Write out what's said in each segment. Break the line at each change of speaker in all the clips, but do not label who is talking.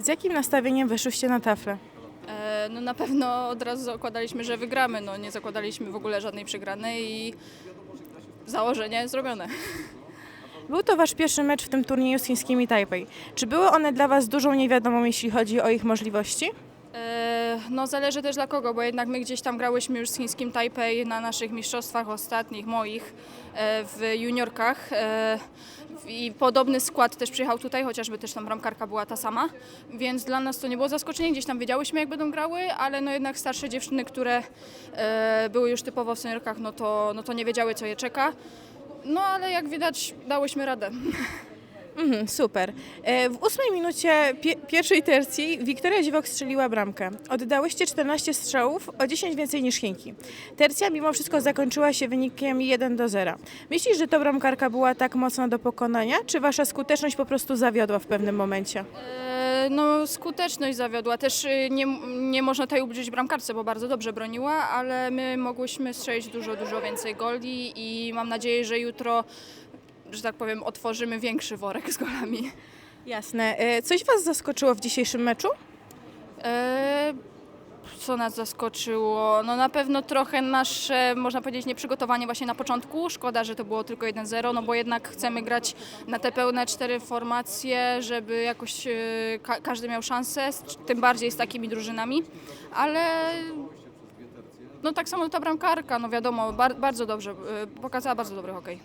Z jakim nastawieniem wyszłyście na taflę?
E, No na pewno od razu zakładaliśmy, że wygramy. No nie zakładaliśmy w ogóle żadnej przegranej i założenie zrobione.
Był to wasz pierwszy mecz w tym turnieju z chińskimi Taipei. Czy były one dla was dużą niewiadomą, jeśli chodzi o ich możliwości?
E, No zależy też dla kogo, bo jednak my gdzieś tam grałyśmy już z chińskim Taipei na naszych mistrzostwach ostatnich, moich, e, w juniorkach. e, I podobny skład też przyjechał tutaj, chociażby też tam bramkarka była ta sama, więc dla nas to nie było zaskoczenie, gdzieś tam wiedziałyśmy jak będą grały, ale no jednak starsze dziewczyny, które e, były już typowo w seniorkach, no to, no to nie wiedziały co je czeka. No ale jak widać dałyśmy radę.
Mhm, super. E, W ósmej minucie pie- pierwszej tercji Wiktoria Dziwok strzeliła bramkę. Oddałyście 14 strzałów, o 10 więcej niż Chinki. Tercja mimo wszystko zakończyła się wynikiem 1 do 0. Myślisz, że to bramkarka była tak mocna do pokonania, czy wasza skuteczność po prostu zawiodła w pewnym momencie?
E, No, skuteczność zawiodła. Też y, nie, nie można tutaj ubliżyć bramkarce, bo bardzo dobrze broniła, ale my mogłyśmy strzelić dużo, dużo więcej goli i mam nadzieję, że jutro, że tak powiem, otworzymy większy worek z golami.
Jasne. E, Coś was zaskoczyło w dzisiejszym meczu?
E, Co nas zaskoczyło? No na pewno trochę nasze, można powiedzieć, nieprzygotowanie właśnie na początku. Szkoda, że to było tylko 1-0, no bo jednak chcemy grać na te pełne cztery formacje, żeby jakoś e, ka- każdy miał szansę, z- tym bardziej z takimi drużynami, ale no tak samo ta bramkarka, no wiadomo, bar- bardzo dobrze, e, pokazała bardzo dobry hokej.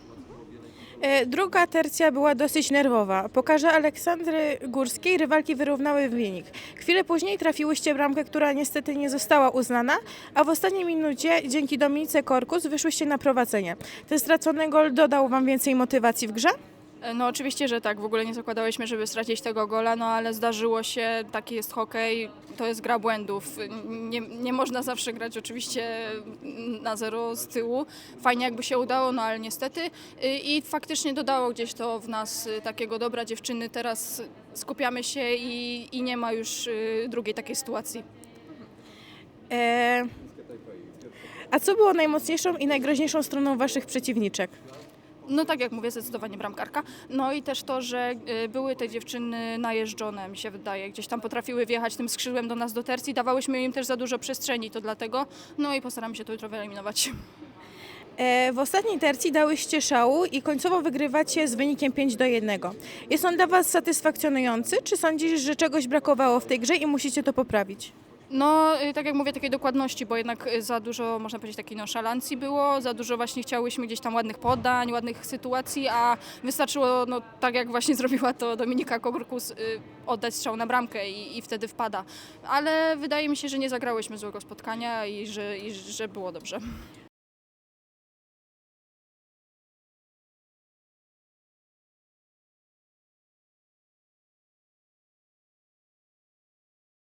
E, Druga tercja była dosyć nerwowa. Po karze Aleksandry Górskiej rywalki wyrównały wynik. Chwilę później trafiłyście bramkę, która niestety nie została uznana, a w ostatniej minucie dzięki Dominice Korkus wyszłyście na prowadzenie. Ten stracony gol dodał wam więcej motywacji w grze?
E, No oczywiście, że tak. W ogóle nie zakładałyśmy, żeby stracić tego gola, no ale zdarzyło się, taki jest hokej, to jest gra błędów. Nie, nie można zawsze grać oczywiście na zero z tyłu. Fajnie jakby się udało, no ale niestety. Y, I faktycznie dodało gdzieś to w nas y, takiego dobra dziewczyny. Teraz skupiamy się i, i nie ma już y, drugiej takiej sytuacji.
E, A co było najmocniejszą i najgroźniejszą stroną waszych przeciwniczek?
No tak jak mówię, zdecydowanie bramkarka. No i też to, że y, były te dziewczyny najeżdżone, mi się wydaje. Gdzieś tam potrafiły wjechać tym skrzydłem do nas do tercji. Dawałyśmy im też za dużo przestrzeni, to dlatego. No i postaramy się to jutro wyeliminować.
E, W ostatniej tercji dałyście szału i końcowo wygrywacie z wynikiem 5 do 1. Jest on dla Was satysfakcjonujący, czy sądzisz, że czegoś brakowało w tej grze i musicie to poprawić?
No, y, tak jak mówię, takiej dokładności, bo jednak y, za dużo, można powiedzieć, takiej nonszalancji było, za dużo właśnie chciałyśmy gdzieś tam ładnych podań, ładnych sytuacji, a wystarczyło, no tak jak właśnie zrobiła to Dominika Kogurkus, y, oddać strzał na bramkę i, i wtedy wpada. Ale wydaje mi się, że nie zagrałyśmy złego spotkania i że, i że było dobrze.